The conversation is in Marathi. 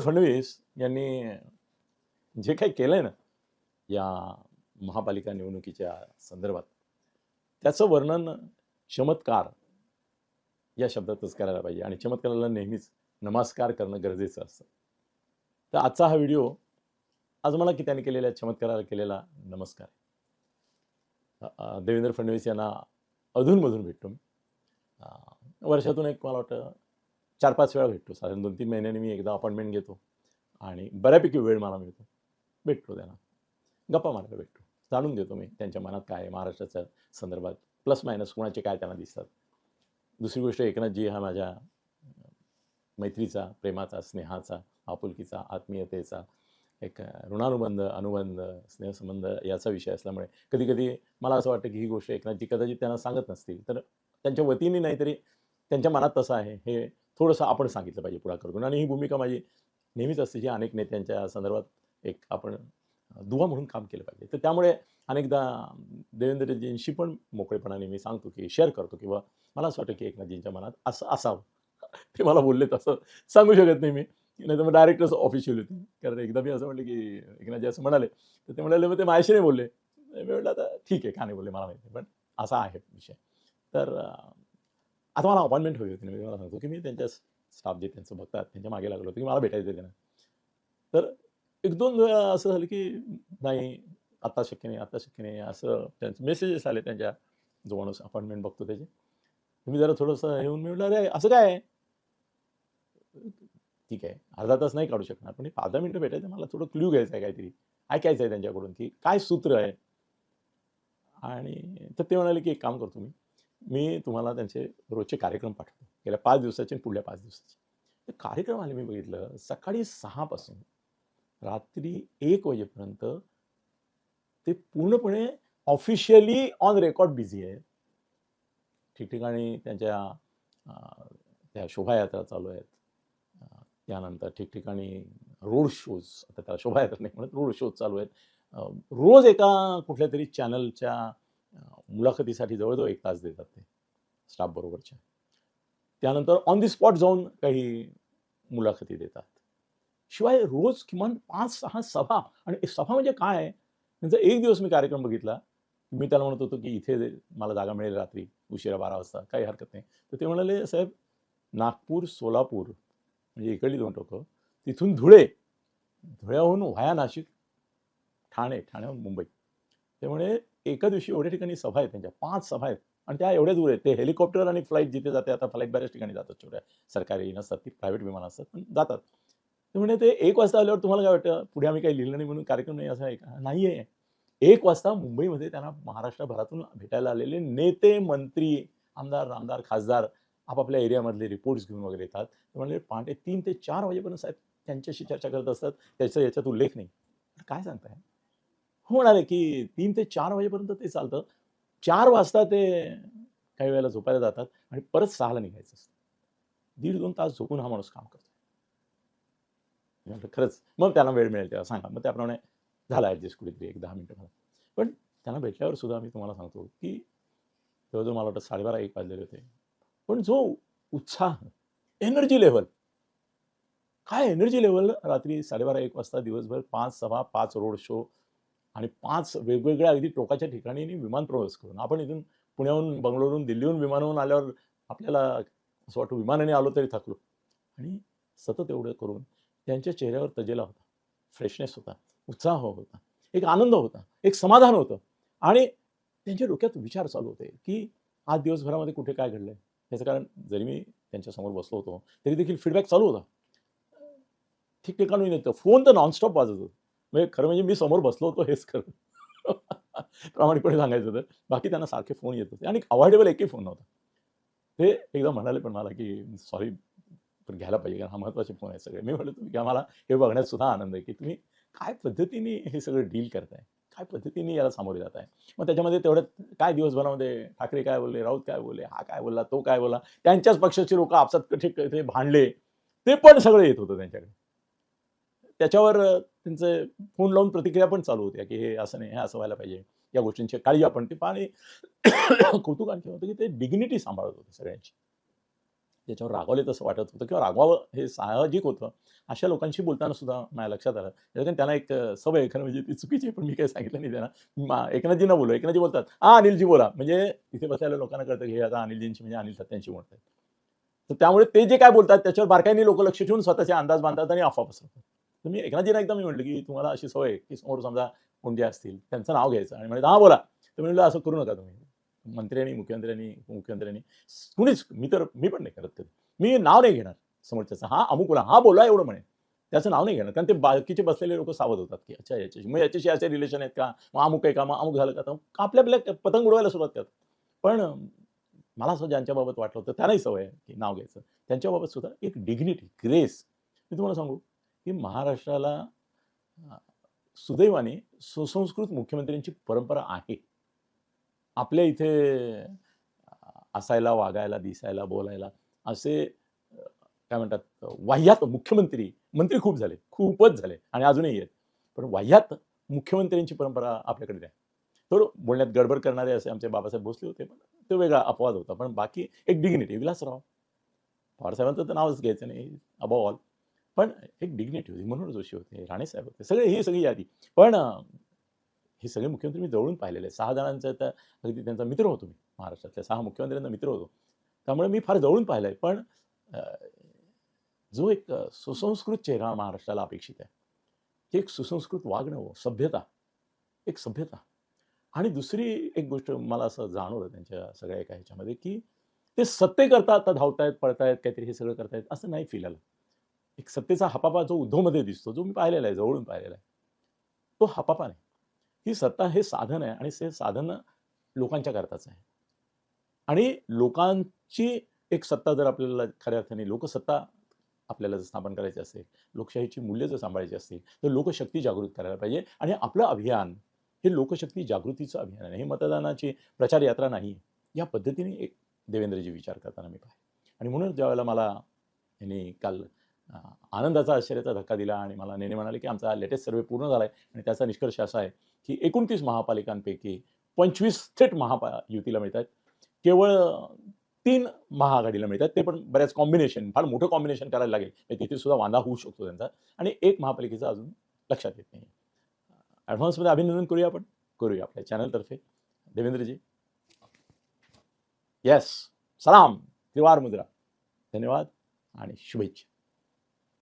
फडणवीस यांनी जे काही केलंय ना या महापालिका निवडणुकीच्या संदर्भात त्याचं वर्णन चमत्कार या शब्दातच करायला पाहिजे. आणि चमत्काराला नेहमीच नमस्कार करणं गरजेचं असतं. तर आजचा हा व्हिडिओ आज मला की त्याने केलेल्या चमत्काराला केलेला नमस्कार देवेंद्र फडणवीस यांना अधूनमधून भेटतो मी. वर्षातून एक मला वाटतं चार पाच वेळा भेटतो. साधारण दोन तीन महिन्याने मी एकदा अपॉइंटमेंट घेतो आणि बऱ्यापैकी वेळ मला मिळतो. भेटतो त्यांना गप्पा मारायला भेटतो. जाणून देतो मी त्यांच्या मनात काय आहे महाराष्ट्राच्या संदर्भात. प्लस मायनस कोणाचे काय त्यांना दिसतात. दुसरी गोष्ट एकनाथजी हा माझ्या मैत्रीचा प्रेमाचा स्नेहाचा आपुलकीचा आत्मीयतेचा एक ऋणानुबंध अनुबंध स्नेहसंबंध याचा विषय असल्यामुळे कधी कधी मला असं वाटतं की ही गोष्ट एकनाथजी कदाचित त्यांना सांगत नसतील. तर त्यांच्या वतीने नाहीतरी त्यांच्या मनात तसं आहे. हे थोडंसं आपण सांगितलं पाहिजे पुढाकार करून आणि ही भूमिका माझी नेहमीच असते जी अनेक नेत्यांच्या संदर्भात एक आपण दुवा म्हणून काम केलं पाहिजे. तर त्यामुळे अनेकदा देवेंद्रजींशी पण मोकळेपणाने मी सांगतो की शेअर करतो किंवा मला असं वाटतं की एकनाथजींच्या मनात असं असावं. ते मला बोलले तसं सांगू शकत नाही मी. नाही तर मग डायरेक्टच ऑफिशियल होती. कारण एकदा मी असं म्हटलं की एकनाथजी असं म्हणाले. तर ते म्हणाले मग ते माझ्याशी नाही बोलले. मी म्हटलं आता ठीक आहे का नाही बोलले? मला माहिती पण असा आहे विषय. तर आता मला अपॉइंटमेंट हवी होती मी मला सांगतो की मी त्यांच्या स्टाफ जे त्यांचं बघतात त्यांच्या मागे लागलो होतो की मला भेटायचं त्यांना. तर एक दोन वेळा असं झालं की नाही आत्ता शक्य नाही आत्ता शक्य नाही असं त्यांचे मेसेजेस आले त्यांच्या जो माणूस अपॉइंटमेंट बघतो त्याचे. तुम्ही जरा थोडंसं येऊन मिळलं अरे असं काय आहे?" ठीक आहे. अर्धा तास नाही काढू शकणार पण पाच दहा मिनटं भेटायचं मला थोडं क्ल्यू घ्यायचं आहे काहीतरी. ऐकायचं आहे त्यांच्याकडून की काय सूत्र आहे? आणि तर ते म्हणाले की एक काम करतो मी. मी तुम्हाला त्यांचे रोजचे कार्यक्रम पाठवतो. गेल्या पाच दिवसाचे आणि पुढल्या पाच दिवसाचे. ते कार्यक्रम आले मी बघितलं सकाळी सहापासून रात्री एक वाजेपर्यंत ते पूर्णपणे ऑफिशियली ऑन रेकॉर्ड बिझी आहे. ठिकठिकाणी त्यांच्या त्या शोभायात्रा चालू आहेत. त्यानंतर ठिकठिकाणी रोड शोज आता त्याला शोभायात्रा नाही म्हणत रोड शोज चालू आहेत. रोज एका कुठल्या तरी चॅनलच्या मुलाखतीसाठी जवळजवळ एक तास देतात ते स्टाफ बरोबरच्या. त्यानंतर ऑन दी स्पॉट जाऊन काही मुलाखती देतात. शिवाय रोज किमान पाच सहा सभा आणि सभा म्हणजे काय? आहे त्यांचा एक दिवस मी कार्यक्रम बघितला. मी त्याला म्हणत होतो की इथे मला जागा मिळेल रात्री उशिरा बारा वाजता काही हरकत नाही. तर ते म्हणाले साहेब नागपूर सोलापूर म्हणजे इकडली दोन टोकं तिथून धुळे धुळ्याहून व्हाया नाशिक ठाणे ठाण्याहून मुंबई. त्यामुळे एका दिवशी एवढ्या ठिकाणी सभा आहेत त्यांच्या पाच सभा आहेत. आणि त्या एवढ्या दूर आहेत. ते हेलिकॉप्टर आणि फ्लाईट जिथे जाते आता फ्लाईट बऱ्याच ठिकाणी जातात. छोट्या सरकारी नसतात ती प्रायव्हेट विमान असतात पण जातात. ते म्हणे ते एक वाजता आल्यावर तुम्हाला काय वाटतं? पुढे आम्ही काही लिहिलं नाही म्हणून कार्यक्रम नाही असं आहे का? नाही आहे एक वाजता मुंबईमध्ये त्यांना महाराष्ट्रभरातून भेटायला आलेले नेते मंत्री आमदार आमदार खासदार आपापल्या एरियामधले रिपोर्ट्स घेऊन वगैरे येतात. ते म्हणले पहाटे तीन ते चार वाजेपर्यंत साहेब त्यांच्याशी चर्चा करत असतात त्याचा याच्यात उल्लेख नाही. काय सांगताय? हो म्हणाले की तीन ते चार वाजेपर्यंत ते चालतं. चार वाजता ते काही वेळेला झोपायला जातात आणि परत सहाला निघायचं असतं. दीड दोन तास झोपून हा माणूस काम करतो. म्हटलं खरंच. मग त्यांना वेळ मिळेल तेव्हा सांगा. मग त्याप्रमाणे झाला ॲडजस्ट कुठेतरी एक दहा मिनटं मला पण त्यांना भेटल्यावर सुद्धा मी तुम्हाला सांगतो की जवळजवळ मला वाटतं साडेबारा एक वाजलेले होते. पण जो उत्साह एनर्जी लेवल काय एनर्जी लेवल रात्री साडेबारा एक वाजता दिवसभर पाच सभा पाच रोड शो आणि पाच वेगवेगळ्या अगदी टोकाच्या ठिकाणी विमान प्रवास करून. आपण इथून पुण्याहून बंगलोरहून दिल्लीहून विमानाहून आल्यावर आपल्याला असं वाटतं विमानाने आलो तरी थकलो. आणि सतत एवढं करून त्यांच्या चेहऱ्यावर तजेला होता. फ्रेशनेस होता. उत्साह होता. एक आनंद होता. एक समाधान होतं. आणि त्यांच्या डोक्यात विचार चालू होते की आज दिवसभरामध्ये कुठे काय घडलंय? याचं कारण जरी मी त्यांच्यासमोर बसलो होतो तरी देखील फीडबॅक चालू होता. ठिकठिकाणून येतं. फोन तर नॉनस्टॉप वाजत होतं. म्हणजे खरं म्हणजे मी समोर बसलो होतो हेच खरं. प्रामाणिकपणे सांगायचं तर. बाकी त्यांना सारखे फोन येत होते. आणि अवॉइडेबल एकही फोन नव्हता. ते एकदा म्हणाले पण मला की सॉरी पण घ्यायला पाहिजे कारण हा महत्त्वाचे फोन आहे सगळे. मी म्हटलं तुम्ही आम्हाला हे बघण्यात सुद्धा आनंद आहे की तुम्ही काय पद्धतीने हे सगळं डील करताय? काय पद्धतीने याला सामोरे जात आहे मग त्याच्यामध्ये तेवढ्यात काय दिवसभरामध्ये ठाकरे काय बोलले? राऊत काय बोलले? हा काय बोलला? तो काय बोलला? त्यांच्याच पक्षाचे लोक आपसात कठे भांडले. ते पण सगळं येत होतं त्यांच्याकडे. त्याच्यावर त्यांचे फोन लावून प्रतिक्रिया पण चालू होत्या की हे असं नाही हे असं व्हायला पाहिजे या गोष्टींची काळजी आपण ती पाणी कौतुक आणखी होतं की ते डिग्निटी सांभाळत होते सगळ्यांची. ज्याच्यावर रागवले तसं वाटत होतं किंवा रागवावं हे साहजिक होतं अशा लोकांशी बोलताना सुद्धा माझ्या लक्षात आलं. त्याच्यात त्यांना एक सवय एखादं खरं म्हणजे ती चुकीची पण मी काही सांगितलं नाही त्यांना. एकनाथजींना न बोलू एकनाथजी बोलतात हा अनिलजी बोला. म्हणजे इथे बसायला लोकांना कळतं की हे आता अनिलजींची म्हणजे अनिल सत्यांशी बोलतात तर त्यामुळे ते जे काय बोलतात त्याच्यावर बारकाईने लोक लक्ष ठेवून स्वतःचे अंदाज बांधतात आणि अफवा पसरतात तर मी एकनाथजींना एकदा मी म्हटलं की तुम्हाला अशी सवय की समोर समजा कोण असतील त्यांचं नाव घ्यायचं आणि म्हणजे हा बोला. तर मी म्हणलं असं करू नका तुम्ही. मंत्र्यांनी मुख्यमंत्र्यांनी उपमुख्यमंत्र्यांनी कुणीच मी तर मी पण नाही करत ते मी नाव नाही घेणार समोरच्याचं. हा अमुक बोला. हा बोला एवढं म्हणे. त्याचं नाव नाही घेणार. कारण ते बाकीचे बसलेले लोक सावध होतात की अच्छा याच्याशी मग याच्याशी असे रिलेशन आहेत का? मग अमुक आहे का? मग अमुक झालं का? तर आपल्या आपल्या पतंग उडवायला सुरुवात करतात. पण मला असं ज्यांच्याबाबत वाटलं होतं त्यांनाही सवय आहे की नाव घ्यायचं. त्यांच्याबाबत सुद्धा एक डिग्निटी ग्रेस मी तुम्हाला सांगू की महाराष्ट्राला सुदैवाने सुसंस्कृत मुख्यमंत्र्यांची परंपरा आहे. आपल्या इथे असायला वागायला दिसायला बोलायला असे काय म्हणतात वाह्यात मुख्यमंत्री मंत्री खूप झाले खूपच झाले आणि अजूनही आहेत. पण वाह्यात मुख्यमंत्र्यांची परंपरा आपल्याकडे आहे थोडं बोलण्यात गडबड करणारे असे आमचे बाबासाहेब भोसले होते पण तो वेगळा अपवाद होता. पण बाकी एक डिग्निटी विलासराव. पवारसाहेबांचं तर नावच घ्यायचं नाही अबव ऑल पण एक डिग्निटी होती मनोहर जोशी होते राणेसाहेब होते सगळे ही सगळी यादी. पण हे सगळे मुख्यमंत्री मी जवळून पाहिलेले सहा जणांचा तर अगदी त्यांचा मित्र होतो मी महाराष्ट्रातल्या सहा मुख्यमंत्र्यांचा मित्र होतो. त्यामुळे मी फार जवळून पाहिलं आहे पण जो एक सुसंस्कृत चेहरा महाराष्ट्राला अपेक्षित आहे की एक सुसंस्कृत वागणं हो, सभ्यता एक सभ्यता. आणि दुसरी एक गोष्ट मला असं जाणवलं त्यांच्या सगळ्या एका ह्याच्यामध्ये की ते सत्तेकरता आता धावतायत पळतायत काहीतरी हे सगळं करतायत असं नाही फील आलं. एक सत्तेचा हपापा जो उद्धवमध्ये दिसतो जो मी पाहिलेला आहे जवळून पाहिलेला आहे तो हपापा नाही. ही सत्ता हे साधन आहे आणि ते साधन लोकांच्या करताच आहे. आणि लोकांची एक सत्ता जर आपल्याला खऱ्या अर्थाने लोकसत्ता आपल्याला जर स्थापन करायची असेल लोकशाहीची मूल्य जर सांभाळायची असतील तर लोकशक्ती जागृत करायला पाहिजे. आणि आपलं अभियान हे लोकशक्ती जागृतीचं अभियान आहे. हे मतदानाची प्रचार यात्रा नाही या पद्धतीने एक देवेंद्रजी विचार करताना मी पाहिले. आणि म्हणून ज्यावेळेला मला यांनी काल आनंदाचा आश्चर्याचा धक्का दिला आणि मला नेने म्हणाले की आमचा लेटेस्ट सर्वे पूर्ण झाला आहे आणि त्याचा निष्कर्ष असा आहे की एकोणतीस महापालिकांपैकी पंचवीस थेट महापा युतीला मिळत आहेत केवळ तीन महाआघाडीला मिळतात. ते पण बऱ्याच कॉम्बिनेशन फार मोठं कॉम्बिनेशन करायला लागेल. म्हणजे तिथे सुद्धा वांदा होऊ शकतो त्यांचा. आणि एक महापालिकेचा अजून लक्षात येत नाही ॲडव्हान्समध्ये अभिनंदन करूया आपण? करूया आपल्या चॅनलतर्फे देवेंद्रजी. येस सलाम. त्रिवार मुद्रा. धन्यवाद आणि शुभेच्छा.